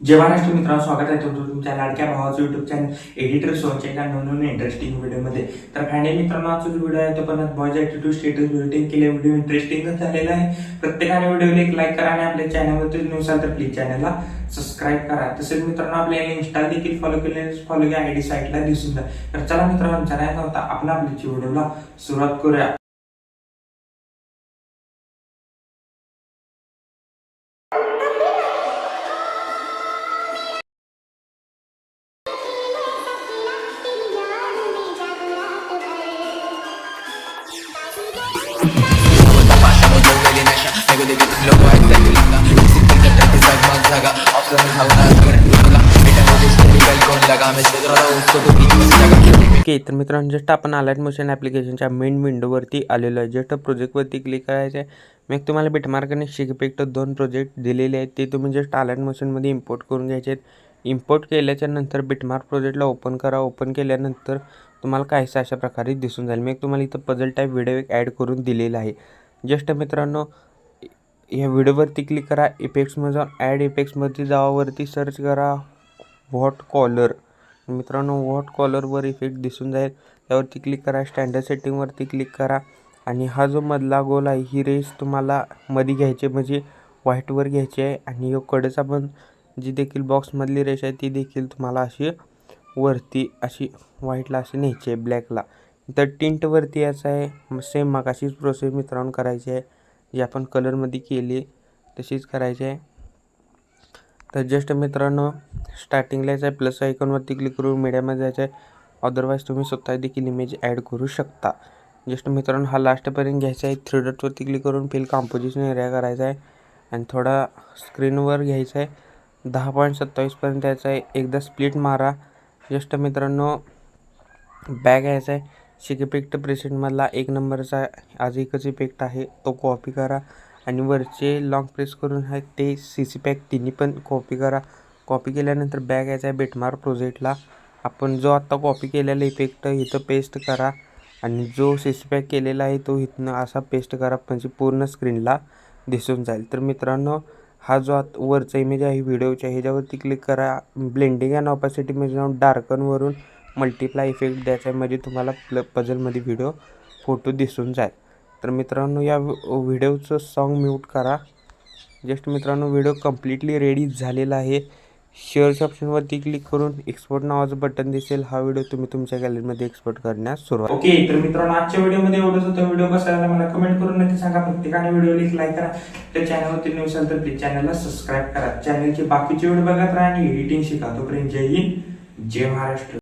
जय महाराष्ट्र मित्रांनो स्वागत आहे तुमचं तुमच्या लाडक्या भावाचं युट्यूब चॅनल एडिटर सोनच्या एका नवीन इंटरेस्टिंग व्हिडिओमध्ये तर फायनली मित्रांनो आजचा जो व्हिडिओ आहे तो पण बॉयज ॲटिट्यूड स्टेटस बिल्डिंग केले व्हिडिओ इंटरेस्टिंगच झालेला आहे. प्रत्येकाने व्हिडिओला एक लाईक करा आणि आपल्या चॅनलवरती नसाल तर प्लीज चॅनलला सबस्क्राईब करा. तसेच मित्रांनो आपल्याला इन्स्टा देखील फॉलो केले फॉलो घ्या आयडी साईटला दिसून जा तर चला मित्रांनो चॅनल नव्हता आपला आपल्या व्हिडिओला सुरुवात करूया. ओके तर मित्रांनो जस्ट आपण अलर्ट मोशन ॲप्लिकेशनच्या मेन विंडोवरती आलेलो आहे. जस्ट प्रोजेक्टवरती क्लिक करायचं आहे मग तुम्हाला बिटमार्क आणि शिकपेक्ट दोन प्रोजेक्ट दिलेले आहेत. ते तुम्ही जस्ट अलर्ट मोशनमध्ये इम्पोर्ट करून घ्यायचे आहेत. इम्पोर्ट केल्याच्यानंतर बिटमार्क प्रोजेक्टला ओपन करा. ओपन केल्यानंतर तुम्हाला काहीसं अशा प्रकारे दिसून जाईल. मी एक तुम्हाला इथं पझल टाईप व्हिडिओ एक ॲड करून दिलेला आहे. जस्ट मित्रांनो या व्हिडिओवरती क्लिक करा. इफेक्ट्समध्ये जाऊन ॲड इफेक्ट्समध्ये जावावरती सर्च करा. What collar. मित्रांनो व्हॉट कॉलरवर इफेक्ट दिसून जाईल. त्यावरती क्लिक करा स्टँडर्ड सेटिंगवरती क्लिक करा. आणि हा जो मधला गोल आहे ही रेस तुम्हाला मध्ये घ्यायची म्हणजे व्हाईटवर घ्यायची आहे. आणि यो कडेचा पण जी देखील बॉक्समधली रेस आहे ती देखील तुम्हाला अशी वरती अशी व्हाईटला अशी न्यायची आहे ब्लॅकला तर टिंटवरती यायचं आहे. सेम मग अशीच प्रोसेस मित्रांनो करायची आहे. जी आपण कलरमध्ये केली तशीच करायची आहे. तर जस्ट मित्रांनो स्टार्टिंगला यायचं आहे प्लस आयकॉनवरती क्लिक करून मीडियामध्ये जायचं आहे अदरवाईज तुम्ही स्वतः देखील इमेज ॲड करू शकता. जस्ट मित्रांनो हा लास्टपर्यंत घ्यायचा आहे. थ्री डॉटवरती क्लिक करून फिल कॉम्पोजिशन एरिया करायचा आहे. आणि थोडा स्क्रीनवर घ्यायचा आहे. दहा पॉईंट सत्तावीसपर्यंत यायचा आहे. एकदा स्प्लिट मारा. जस्ट मित्रांनो बॅग यायचा आहे. शिक इफेक्ट प्रेसेंटमधला एक नंबरचा आज एकच इफेक्ट आहे. तो कॉपी करा. आणि वरचे लॉंग प्रेस करून आहे ते सी सी पॅक तिन्ही पण कॉपी करा. कॉपी केल्यानंतर बॅग यायचा आहे बेटमार प्रोजेक्टला आपण जो आत्ता कॉपी केलेला इफेक्ट इथं पेस्ट करा. आणि जो सी सी पॅक केलेला आहे तो इथनं असा पेस्ट करा म्हणजे पूर्ण स्क्रीनला दिसून जाईल. तर मित्रांनो हा जो आत वरचा इमेज आहे व्हिडिओच्या ह्याच्यावरती क्लिक करा. ब्लेंडिंग अँड ऑपॅसिटीमध्ये जाऊन डार्कनवरून मल्टिप्लाय इफेक्ट द्यायचा आहे म्हणजे तुम्हाला प्ल पझलमध्ये व्हिडिओ फोटो दिसून जाईल. तर मित्रांनो या व्हिडिओचं सॉन्ग म्यूट करा. जस्ट मित्रांनो व्हिडिओ कम्प्लिटली रेडी झालेला आहे. शेअर्स ऑप्शनवरती क्लिक करून एक्सपोर्ट नावाचं बटन दिसेल. हा व्हिडिओ तुम्ही तुमच्या गॅलरीमध्ये एक्सपोर्ट करण्यास सुरुवात ओके तर मित्रांनो आजच्या व्हिडिओमध्ये एवढंच होतं. व्हिडिओ कसा झाला मला कमेंट करून नक्की सांगा. प्रत्येकाने व्हिडिओला एक लाईक करा. त्या चॅनलवरती न्यू असाल तर प्लीज चॅनलला सबस्क्राईब करा. चॅनलचे बाकीचे व्हिडिओ बघत राहा आणि एडिटिंग शिका. तोपर्यंत जय हिंद जय महाराष्ट्र.